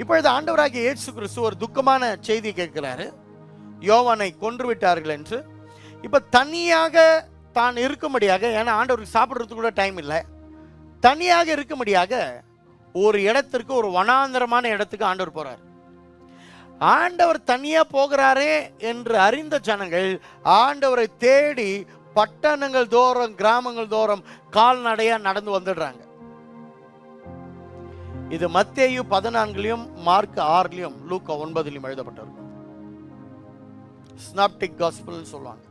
இப்பொழுது ஆண்டவராகிய இயேசு கிறிஸ்து ஒரு துக்கமான செய்தி கேட்கிறாரு. யோவானை கொன்று விட்டார்கள் என்று. இப்போ தனியாக தான் இருக்கும்படியாக ஏன்னா ஆண்டவருக்கு சாப்பிட்றதுக்கு கூட டைம் இல்லை. தனியாக இருக்கும்படியாக ஒரு இடத்திற்கு ஒரு வனாந்தரமான இடத்துக்கு ஆண்டவர் போகிறார் ஆண்டவர் தனியாக போகிறாரே என்று அறிந்த ஜனங்கள் ஆண்டவரை தேடி பட்டணங்கள் தோறும் கிராமங்கள் தோறும் கால்நடையாக நடந்து வந்துடுறாங்க. இது மத்தேயு பதினான்குலையும் மார்க் ஆறுலையும் லூக்கா ஒன்பதுலையும் எழுதப்பட்டிருக்கும் ஸ்னாப்டிக் காஸ்பிள்னு சொல்லுவாங்க.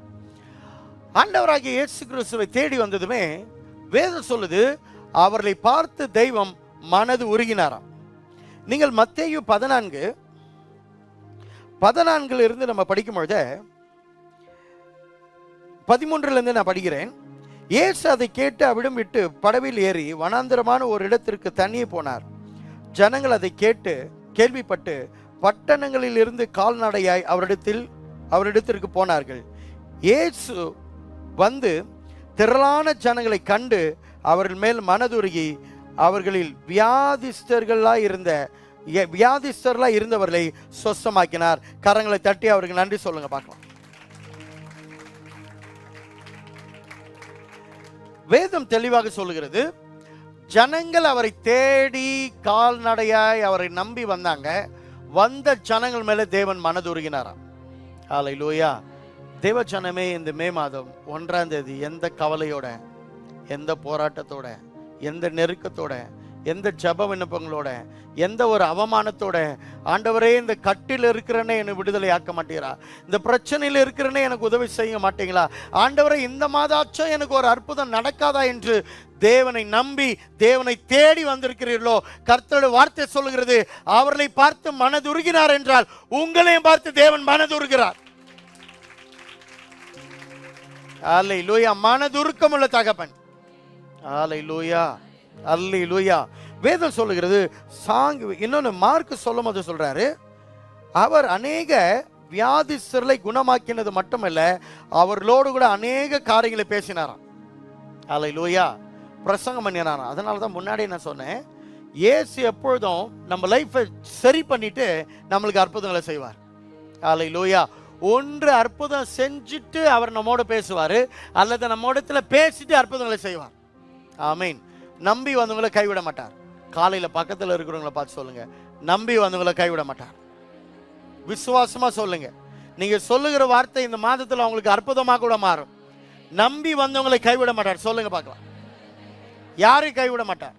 ஆண்டவராகிய இயேசு கிறிஸ்துவை தேடி வந்ததுமே வேதம் சொல்லுது அவர்களை பார்த்து தெய்வம் மனது உருகினாராம். நீங்கள் மத்தேயு பதினான்கு பதினான்குல இருந்து நம்ம படிக்கும் பொழுது பதிமூன்றுலேருந்து நான் படிக்கிறேன். இயேசு அதை கேட்டு அவிடம் விட்டு படவில் ஏறி வனாந்தரமான ஒரு இடத்திற்கு தனியே போனார். ஜனங்கள் அதை கேட்டு கேள்விப்பட்டு பட்டணங்களில் இருந்து கால்நடையாய் அவரிடத்தில் அவரிடத்திற்கு போனார்கள். இயேசு வந்து திரளான ஜனங்களை கண்டு அவர்கள் மேல் மனதுருகி அவர்களில் வியாதிஸ்தர்களாக இருந்த வியாதிஸ்தர்களாக இருந்தவர்களை சொஸ்தமாக்கினார் கரங்களை தட்டி அவருக்கு நன்றி சொல்லுங்க பார்க்கலாம். வேதம் தெளிவாக சொல்லுகிறது ஜனங்கள் அவரை தேடி கால்நடையாய் அவரை நம்பி வந்தாங்க. வந்த ஜனங்கள் மேலே தேவன் மனதுருகினாராம். ஆலை லூயா தேவ ஜனமே இந்த மே மாதம் ஒன்றாம் தேதி எந்த கவலையோட எந்த போராட்டத்தோட எந்த நெருக்கத்தோட எந்த ஜப விண்ணப்பங்களோட எந்த ஒரு அவமானத்தோட ஆண்டவரே இந்த கட்டில் இருக்கிறனே என்னை விடுதலை ஆக்க மாட்டீரா? இந்த பிரச்சனையில் இருக்கிறனே எனக்கு உதவி செய்ய மாட்டீங்களா? ஆண்டவரே இந்த மாதாச்சும் எனக்கு ஒரு அற்புதம் நடக்காதா என்று தேவனை நம்பி தேவனை தேடி வந்திருக்கிறீர்களோ? கர்த்தருடைய வார்த்தை சொல்லுகிறது அவர்களை பார்த்து மனதுருகினார் என்றால் உங்களையும் பார்த்து தேவன் மனதுருகிறார். ஆலை லூயா மனதுருக்கமுள்ள தகப்பன். ஆலை லூயா அல்லி லூயா வேதம் சொல்லுகிறது சாங் இன்னொன்று மார்க் சொல்லும் போது சொல்கிறாரு அவர் அநேக வியாதிஸ்தர்களை குணமாக்கினது மட்டுமல்ல அவர்களோடு கூட அநேக காரியங்களை பேசினாராம். ஆலை லூயா பிரசங்கம் பண்ணினாராம். அதனால தான் முன்னாடி நான் சொன்னேன் ஏசு எப்பொழுதும் நம்ம லைஃப்பை சரி பண்ணிட்டு நம்மளுக்கு அற்புதங்களை செய்வார். அலை லூயா ஒன்று அற்புதம் செஞ்சுட்டு அவர் நம்மோட பேசுவார் அல்லது நம்மோடத்தில் பேசிட்டு அற்புதங்களை செய்வார். ஆமீன். நம்பி வந்தவங்களை கைவிட மாட்டார். காலையில் பக்கத்தில் இருக்கிறவங்கள பார்த்து சொல்லுங்க. நம்பி வந்தவங்களை கைவிட மாட்டார். விசுவாசமா சொல்லுங்க. நீங்க சொல்லுகிற வார்த்தை இந்த மாதத்தில் அவங்களுக்கு அற்புதமாக கூட மாறும். நம்பி வந்தவங்களை கைவிட மாட்டார். சொல்லுங்க பார்க்கலாம். யாரையும் கைவிட மாட்டார்.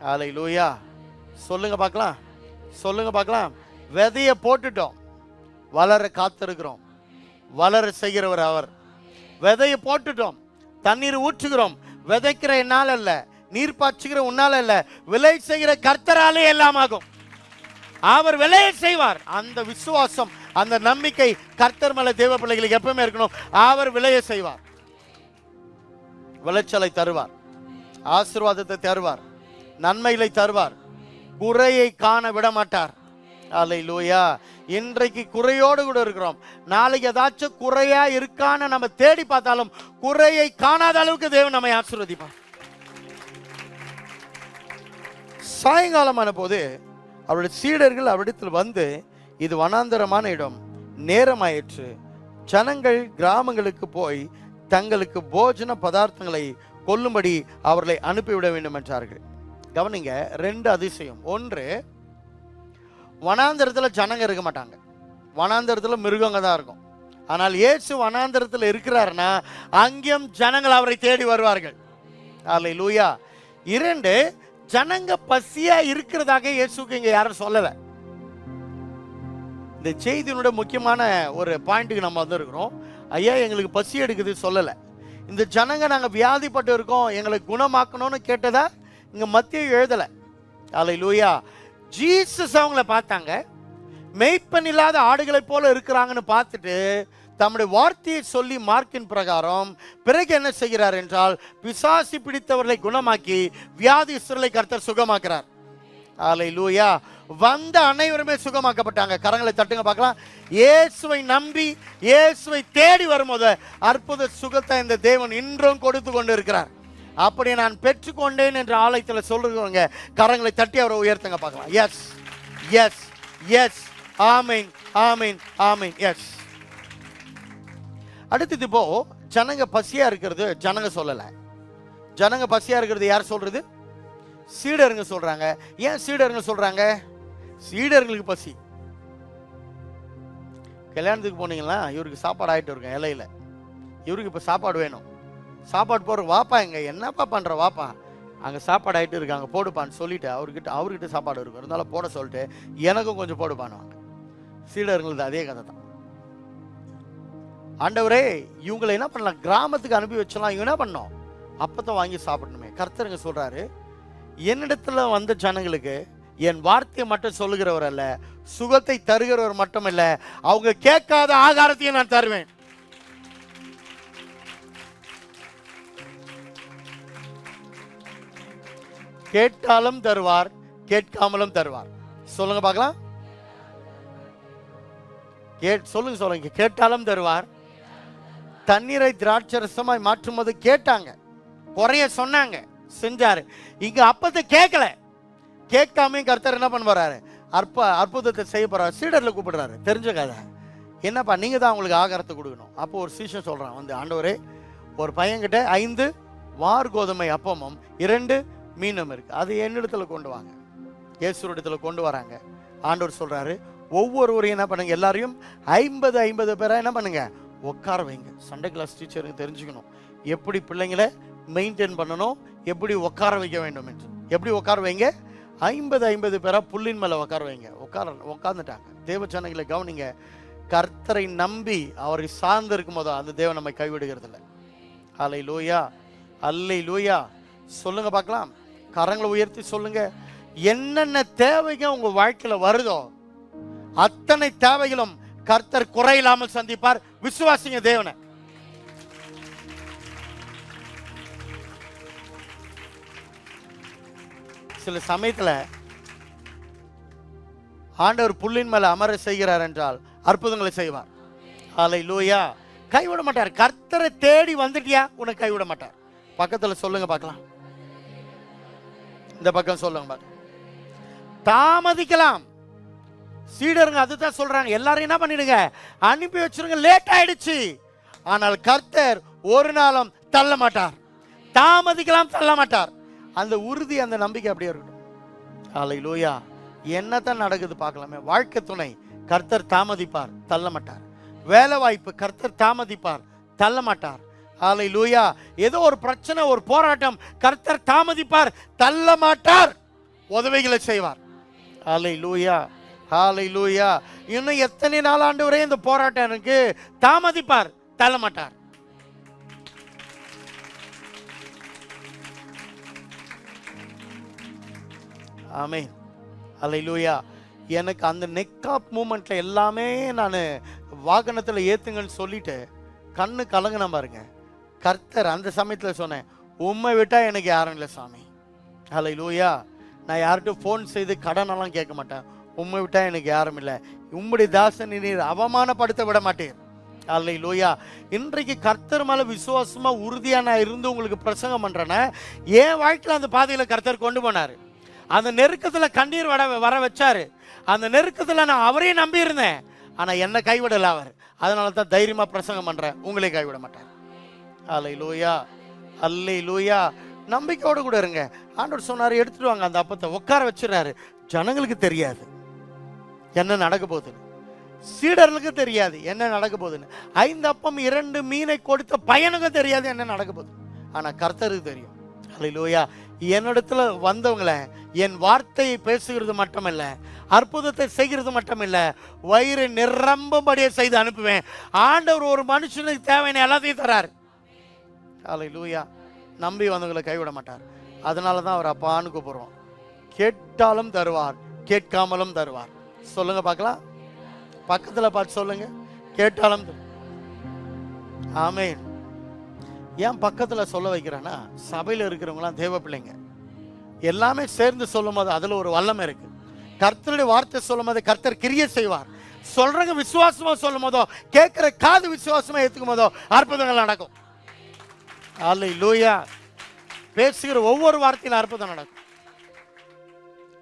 ஆலை லூயா சொல்லுங்க பார்க்கலாம். சொல்லுங்க பார்க்கலாம். விதைய போட்டுட்டோம். வளர காத்திருக்கிறோம். வளர செய்கிறவர் அவர். விதைய போட்டுட்டோம். தண்ணீர் ஊற்றுகிறோம். விதைக்கிற என்னால் அல்ல நீர் பாய்ச்சுகிற உன்னால் அல்ல விலை செய்கிற கர்த்தராலே எல்லாம் ஆகும். அவர் விலையை செய்வார். அந்த விசுவாசம் அந்த நம்பிக்கை கர்த்தர் மலை தேவ பிள்ளைகளுக்கு எப்பவுமே இருக்கணும். அவர் விளைய செய்வார். விளைச்சலை தருவார். ஆசீர்வாதத்தை தருவார். நன்மைகளை தருவார். குறையை காண விட மாட்டார். அலை லூயா இன்றைக்கு குறையோடு கூட இருக்கிறோம். நாளைக்கு ஏதாச்சும் குறையா இருக்கான்னு நம்ம தேடி பார்த்தாலும் குறையை காணாத அளவுக்கு தேவன் நம்மை ஆசீர்வதிப்பார். சாயங்காலமான போது அவருடைய சீடர்கள் அவரிடத்தில் வந்து இது வனாந்தரமான இடம். நேரமாயிற்று. ஜனங்கள் கிராமங்களுக்கு போய் தங்களுக்கு போஜன பதார்த்தங்களை கொல்லும்படி அவர்களை அனுப்பிவிட வேண்டும் என்றார்கள். கவனிங்க ரெண்டு அதிசயம். ஒன்று வனாந்தரத்தில் ஜனங்க இருக்க மாட்டாங்க. வனாந்தரத்தில் மிருகங்க தான் இருக்கும். ஆனால் இயேசு வனாந்தரத்தில் இருக்கிறாருன்னா அங்கேயும் ஜனங்கள் அவரை தேடி வருவார்கள். அல்ல லூயா இரண்டு ஜனங்க பசியா இருக்கிறதாக இயேசுக்கு இங்க யாரும் சொல்லல. இந்த செய்தியினுடைய முக்கியமான ஒரு பாயிண்ட்டுக்கு நம்ம வந்திருக்கிறோம். ஐயா எங்களுக்கு பசி எடுக்குது சொல்லல. இந்த ஜனங்க நாங்க வியாதிப்பட்டு இருக்கோம். எங்களை குணமாக்கணும்னு கேட்டதா இங்க மத்திய எழுதல. அல்ல லூயா ஜீசஸ் அவங்கள பார்த்தாங்க. மெய்ப்பன் இல்லாத ஆடுகளைப் போல இருக்கிறாங்கன்னு பார்த்துட்டு தம்முடைய வார்த்தையை சொல்லி மார்க்கின் பிரகாரம் பிறகு என்ன செய்கிறார் என்றால் பிசாசி பிடித்தவர்களை குணமாக்கி வியாதிஸ்தர்களை கர்த்தர் சுகமாக்குறார். ஆலை லூயா வந்த அனைவருமே சுகமாக்கப்பட்டாங்க. கரங்களை தட்டுங்க பார்க்கலாம். இயேசுவை நம்பி இயேசுவை தேடி வரும்போது அற்புத சுகத்தை இந்த தேவன் இன்றும் கொடுத்து கொண்டு இருக்கிறார் அப்படி நான் பெற்றுக்கொண்டேன் என்ற ஆலயத்தில் சொல்றவங்க கரங்களை தட்டி அவரை உயர்த்துங்க பார்க்கலாம். எஸ் எஸ் எஸ் ஆமீன் ஆமீன் ஆமீன் எஸ் அடுத்தது இப்போ ஜனங்க பசியா இருக்கிறது ஜனங்க சொல்லலை. ஜனங்க பசியா இருக்கிறது யார் சொல்றது? சீடருங்க சொல்றாங்க. ஏன் சீடருங்க சொல்றாங்க? சீடர்களுக்கு பசி. கல்யாணத்துக்கு போனீங்களா இவருக்கு சாப்பாடு ஆகிட்டு இருக்கும் இலையில. இவருக்கு இப்போ சாப்பாடு வேணும். சாப்பாடு போடுற வாப்பா எங்க? என்னப்பா பண்ற வாப்பா? அங்கே சாப்பாடு ஆயிட்டு இருக்காங்க போடுப்பான்னு சொல்லிட்டு அவர்கிட்ட அவர்கிட்ட சாப்பாடு இருக்கும் இருந்தாலும் போட சொல்லிட்டு எனக்கும் கொஞ்சம் போடுப்பானுவாங்க சீடர்களுக்கு அதே கதை தான். ஆண்டவரே இவங்களை என்ன பண்ணலாம்? கிராமத்துக்கு அனுப்பி வச்சலாம் இவங்க என்ன பண்ணோம் அப்பத்தை வாங்கி சாப்பிடணுமே. கர்த்தருங்க சொல்றாரு என்னிடத்துல வந்த ஜனங்களுக்கு என் வார்த்தையை மட்டும் சொல்லுகிறவர் அல்ல சுகத்தை தருகிறவர் மட்டும் இல்லை அவங்க கேட்காத ஆகாரத்தையும் நான் தருவேன். கேட்டாலும் தருவார் கேட்காமலும் தருவார். சொல்லுங்க பார்க்கலாம். கேட் சொல்லுங்க சொல்லுங்க. கேட்டாலும் தருவார். தண்ணீரை திராட்சரசமாய் மாற்றும்போது கேட்டாங்க. குறைய சொன்னாங்க. செஞ்சாரு. இங்க அப்பத்தை கேட்கல கேட்காம கர்த்தர் என்ன பண்ண போறாரு? அற்ப அற்புதத்தை செய்ய போறாரு. சீடர்ல கூப்பிடுறாரு. தெரிஞ்ச கதை என்னப்பா நீங்க தான் அவங்களுக்கு ஆகாரத்தை கொடுக்கணும். அப்போ ஒரு சீஷன் சொல்றான். வந்து ஆண்டவரே ஒரு பையன்கிட்ட ஐந்து வார் கோதுமை அப்பமும் இரண்டு மீனம் இருக்குது அது என்னிடத்துல கொண்டு வாங்க. இயேசுரிடத்துல கொண்டு வராங்க. ஆண்டவர் சொல்கிறாரு ஒவ்வொருவரையும் என்ன பண்ணுங்க? எல்லாரையும் ஐம்பது ஐம்பது பேராக என்ன பண்ணுங்க? உட்கார வைங்க. சண்டே கிளாஸ் டீச்சருக்கு தெரிஞ்சுக்கணும். எப்படி பிள்ளைங்களை மெயின்டைன் பண்ணணும்? எப்படி உட்கார வைக்க வேண்டும் என்று. எப்படி உட்கார வைங்க? ஐம்பது ஐம்பது பேராக புல்லின் மேலே உட்கார வைங்க. உட்கார உட்காந்துட்டாங்க தேவ சனங்களை கவனிங்க. கர்த்தரை நம்பி அவரை சார்ந்து இருக்கும் போதோ அந்த தேவன் நம்மை கைவிடுகிறது இல்லை அலை லூயா அல்லை லூயா சொல்லுங்க பார்க்கலாம். கரங்களை உயர்த்தி சொல்லுங்க. என்னென்ன தேவைங்க உங்க வாழ்க்கையில வருதோ அத்தனை தேவைகளும் கர்த்தர் குறையில்லாமல் சந்திப்பார். விசுவாசிங்க தேவனை. சில சமயத்தில் ஆண்டவர் புல்லின் மேல அமர செய்கிறார் என்றால் அற்புதங்களை செய்வார். ஆலை லூயா கைவிட மாட்டார். கர்த்தரை தேடி வந்துட்டியா? உன்னை கைவிட மாட்டார். பக்கத்தில் சொல்லுங்க பார்க்கலாம். இந்த பக்கம் சொல்லுங்க தாமதிக்கலாம். சீடருங்க அதுதான் சொல்றாங்க. எல்லாரும் என்ன பண்ணிடுங்க? அனுப்பி வச்சிருங்க லேட் ஆயிடுச்சு. ஆனால் கர்த்தர் ஒரு நாளும் தள்ள மாட்டார். தாமதிக்கலாம் தள்ள மாட்டார். அந்த உறுதி அந்த நம்பிக்கை அப்படியே இருக்கட்டும். ஆலை லோயா என்னதான் நடக்குது பார்க்கலாமே. வாழ்க்கை துணை கர்த்தர் தாமதிப்பார் தள்ள மாட்டார். வேலை வாய்ப்பு கர்த்தர் தாமதிப்பார் தள்ள மாட்டார். ஆலை லூயா ஏதோ ஒரு பிரச்சனை ஒரு போராட்டம் கர்த்தர் தாமதிப்பார் தள்ள மாட்டார் உதவிகளை செய்வார். ஆலை லூயா ஆலை லூயா இன்னும் எத்தனை நாளாண்டு வரையும் இந்த போராட்டம் எனக்கு தாமதிப்பார் தள்ள மாட்டார் ஆமே அல்லேலூயா எனக்கு அந்த நெக் மூமெண்ட்டில் எல்லாமே நான் வாகனத்தில் ஏற்றுங்கன்னு சொல்லிட்டு கண்ணு கலங்கின பாருங்க. கர்த்தர் அந்த சமயத்தில் சொன்னேன் உண்மை விட்டால் எனக்கு யாரும் இல்லை சாமி. அல்லேலூயா நான் யார்கிட்டும் ஃபோன் செய்து கடனெல்லாம் கேட்க மாட்டேன். உண்மை விட்டால் எனக்கு யாரும் இல்லை. உம்முடைய தாசனை நீர் அவமானப்படுத்த விட மாட்டேன் அல்லை லூயா இன்றைக்கு கர்த்தர் மேலே விசுவாசமாக உறுதியாக நான் இருந்து உங்களுக்கு பிரசங்கம் பண்ணுறேன்னா என் வாழ்க்கையில் அந்த பாதையில் கர்த்தர் கொண்டு போனார். அந்த நெருக்கத்தில் கண்ணீர் வர வர வச்சார். அந்த நெருக்கத்தில் நான் அவரையும் நம்பி இருந்தேன் என்னை கைவிடலை அவர். அதனால தான் தைரியமாக பிரசங்கம் பண்ணுறேன் உங்களே கைவிட மாட்டார். அல்லை லூயா அல்லை லூயா நம்பிக்கையோடு கூட இருங்க. ஆண்டவர் சொன்னார் எடுத்துட்டு வாங்க அந்த அப்பத்தை உட்கார வச்சுறாரு ஜனங்களுக்கு தெரியாது. என்ன நடக்க போகுதுன்னு. சீடர்களுக்கு தெரியாது என்ன நடக்க போகுதுன்னு. ஐந்து அப்பம் இரண்டு மீனை கொடுத்த பையனுக்கு தெரியாது என்ன நடக்க போகுது. ஆனால் கர்த்தருக்கு தெரியும். அல்லேலூயா என்னிடத்துல வந்தவங்கள என் வார்த்தையை பேசுகிறது மட்டுமல்ல அற்புதத்தை செய்கிறது மட்டுமில்ல வயிறு நிரம்பும்படியே செய்து அனுப்புவேன். ஆண்டவர் ஒரு மனுஷனுக்கு தேவையான எல்லாத்தையும் தராரு. அல்லேலூயா நம்பி வந்தவங்களை கைவிட மாட்டார். அதனால தான் அவர் அப்பான்னு கூப்பிடுறோம். கேட்டாலும் தருவார் கேட்காமலும் தருவார். சொல்லுங்க பார்க்கலாம். பக்கத்துல பார்த்து சொல்லுங்க. கேட்டாலும் ஆமேன். ஏன் பக்கத்துல சொல்ல வைக்கிறேன்னா சபையில இருக்கிறவங்களாம் தேவ பிள்ளைங்க. எல்லாமே சேர்ந்து சொல்லும் போது அதுல ஒரு வல்லமை இருக்கு. கர்த்தருடைய வார்த்தை சொல்லும் போது கர்த்தர் கிரியை செய்வார். சொல்றவங்க விசுவாசமா சொல்லும் போதோ கேட்கிற காது விசுவாசமா ஏத்துக்கும் போதோ அற்புதங்கள் நடக்கும். அல்ல லூயா பேசுகிற ஒவ்வொரு வார்த்தையில அற்புதம் நடக்கும்.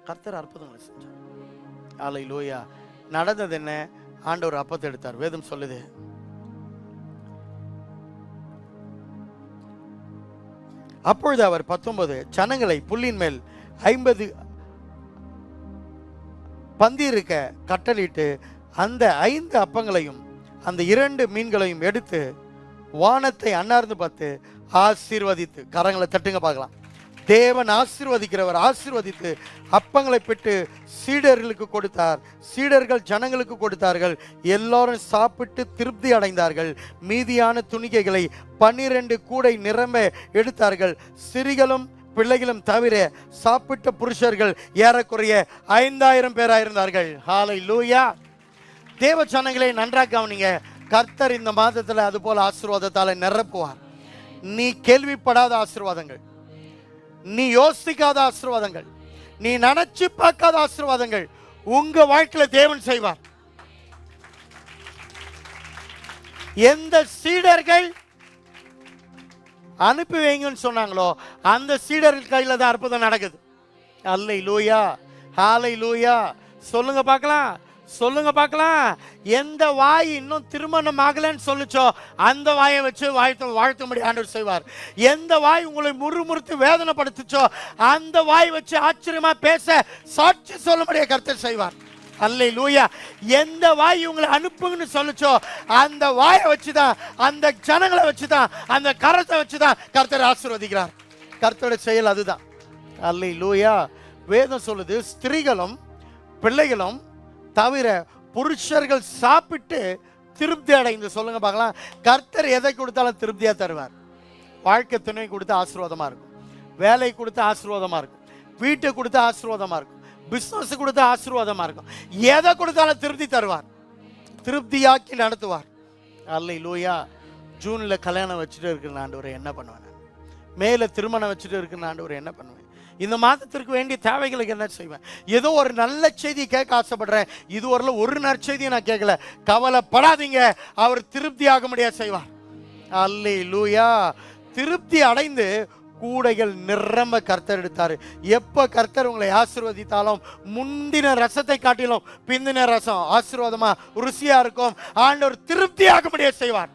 கர்த்தர் அற்புதங்களை செஞ்சார். ஆலை லூயா நடந்தது என்ன? ஆண்டவர் அப்பத்தை எடுத்தார். வேதம் சொல்லுது. அப்பொழுது அவர் பத்தொன்பது ஜனங்களை புல்லின் மேல் ஐம்பது பந்தி இருக்க கட்டளிட்டு அந்த ஐந்து அப்பங்களையும் அந்த இரண்டு மீன்களையும் எடுத்து வானத்தை அன்னார்ந்து பார்த்து ஆசீர்வதித்து கரங்களை தட்டுங்க பார்க்கலாம். தேவன் ஆசீர்வதிக்கிறவர் ஆசீர்வதித்து அப்பங்களை பெற்று சீடர்களுக்கு கொடுத்தார். சீடர்கள் ஜனங்களுக்கு கொடுத்தார்கள். எல்லாரும் சாப்பிட்டு திருப்தி அடைந்தார்கள். மீதியான துணிக்கைகளை பன்னிரண்டு கூடை நிரம்ப எடுத்தார்கள். சிறிகளும் பிள்ளைகளும் தவிர சாப்பிட்ட புருஷர்கள் ஏறக்குறைய ஐந்தாயிரம் பேராயிருந்தார்கள். ஹாலை லூயா தேவ ஜனங்களை நன்றாக கவனிங்க. கர்த்தர் இந்த மாதத்தில் அது போல ஆசீர்வாதத்தால் நிரப்புவார். நீ கேள்விப்படாத ஆசீர்வாதங்கள். நீ யோசிக்காத ஆசீர்வாதங்கள். நீ நினைச்சு பார்க்காத ஆசீர்வாதங்கள். உங்க வாழ்க்கையில தேவன் செய்வார். எந்த சீடர்கள் அனுப்பி வைங்கன்னு சொன்னாங்களோ அந்த சீடர்கள் கையில தான் அற்புதம் நடக்குது. அல்லை லூயா ஹாலை லூயா சொல்லுங்க பார்க்கலாம். சொல்லுங்க பார்க்கலாம். எந்த வாய் இன்னும் திருமணம் ஆகலைன்னு சொல்லுச்சோ அந்த வாயை வச்சு வாழ்த்து வாழ்த்தும்படி ஆண்டவர் செய்வார். எந்த வாய் உங்களை முறுமுறுத்து வேதனைப்படுத்துச்சோ அந்த வாய் வச்சு ஆச்சரியமா பேச சாட்சி சொல்லும்படியே கருத்தர் செய்வார். அல்லை லூயா எந்த வாய் உங்களை அனுப்புங்கன்னு சொல்லுச்சோ அந்த வாயை வச்சு தான் அந்த ஜனங்களை வச்சு தான் அந்த கரத்தை வச்சு தான் கருத்தரை ஆசீர்வதிக்கிறார். கருத்தோட செயல் அதுதான். அல்லை லூயா வேதம் சொல்லுது ஸ்திரீகளும் பிள்ளைகளும் தவிர புருஷர்கள் சாப்பிட்டு திருப்தி அடைந்து. சொல்லுங்க பார்க்கலாம். கர்த்தர் எதை கொடுத்தாலும் திருப்தியா தருவார். வாழ்க்கை துணை கொடுத்து ஆசீர்வாதமா இருக்கும். வேலை கொடுத்து ஆசீர்வாதமா இருக்கும். வீட்டை கொடுத்து ஆசீர்வாதமா இருக்கும். பிஸ்னஸ் கொடுத்து ஆசீர்வாதமா இருக்கும். எதை கொடுத்தாலும் திருப்தி தருவார். திருப்தியாக்கி நடத்துவார். அல்ல லூயா ஜூன்ல கல்யாணம் வச்சுட்டு இருக்கிற ஆண்டவரை என்ன பண்ணுவேன் மேலே மேல திருமணம் வச்சுட்டு இருக்கிற ஆண்டவரை என்ன பண்ணுவேன் இந்த மாதத்திற்கு வேண்டிய தேவைகளுக்கு என்ன செய்வேன்? ஏதோ ஒரு நல்ல செய்தி கேட்க ஆசைப்படுறேன். இதுவரையில் ஒரு நற்செய்தியை நான் கேட்கல. கவலைப்படாதீங்க. அவர் திருப்தி ஆக முடியாது செய்வார். அல்லே லூயா திருப்தி அடைந்து கூடைகள் நிரம்ப கர்த்தர் எடுத்தார். எப்போ கர்த்தர் உங்களை ஆசீர்வதித்தாலும் முந்தின ரசத்தை காட்டிலும் பிந்தின ரசம் ஆசீர்வாதமாக ருசியாக இருக்கும். ஆண்டவர் திருப்தியாக முடிய முடியாது செய்வார்.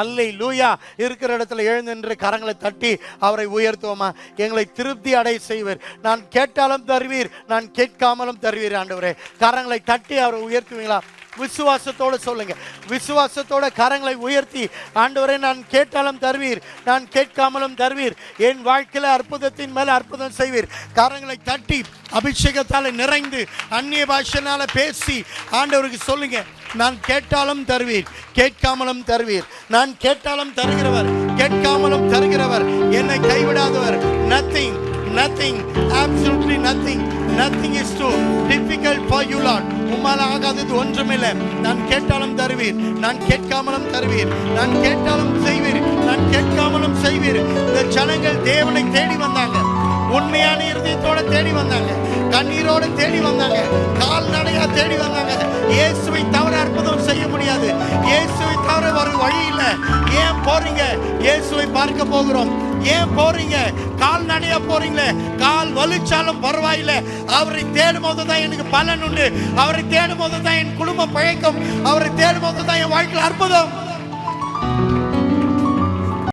அல்லை லூயா இருக்கிற இடத்துல எழுந்தின்று கரங்களை தட்டி அவரை உயர்த்துவோமா? எங்களை திருப்தி அடைய செய்வர். நான் கேட்டாலும் தருவீர் நான் கேட்காமலும் தருவீர் ஆண்டவரே. கரங்களை தட்டி அவரை உயர்த்துவீங்களா? விசுவாசத்தோட சொல்லுங்க. விசுவாசத்தோட கரங்களை உயர்த்தி ஆண்டவரை நான் கேட்டாலும் தருவீர். நான் கேட்காமலும் தருவீர். என் வாழ்க்கையில் அற்புதத்தின் மேல அற்புதம் செய்வீர். கரங்களை தட்டி அபிஷேகத்தால் நிறைந்து அந்நிய பாஷனால பேசி ஆண்டவருக்கு சொல்லுங்க. நான் கேட்டாலும் தருவீர். கேட்காமலும் தருவீர். நான் கேட்டாலும் தருகிறவர். கேட்காமலும் தருகிறவர். என்னை கைவிடாதவர். Nothing nothing absolutely nothing nothing is too difficult for you Lord உம்மால் ஆகாதது ஒன்றுமில்லை. நான் கேட்டாலும் தருவீர். நான் கேட்காமலும் தருவீர். நான் கேட்டாலும் செய்வீர். நான் கேட்காமலும் செய்வீர். இந்த ஜனங்கள் தேவனை தேடி வந்தாங்க. உண்மையான இருதயத்தோட தேடி வந்தாங்க. கண்ணீரோட தேடி வந்தாங்க. கால்நடையா தேடி வந்தாங்க. இயேசுவை தவிர அற்புதம் செய்ய முடியாது. இயேசுவை தவிர ஒரு வழி இல்லை. ஏன் போறீங்க? இயேசுவை பார்க்க போகிறோம். ஏன் போறீங்க? கால் நடைய போறீங்களே? கால் வலிச்சாலும் பரவாயில்ல. அவரை தேடும் போது தான் எனக்கு பலன் உண்டு. அவரை தேடும் போது தான் என் குடும்பம் பிழைக்கும். அவரை தேடும் போது தான் என் வாழ்க்கையில் அற்புதம்.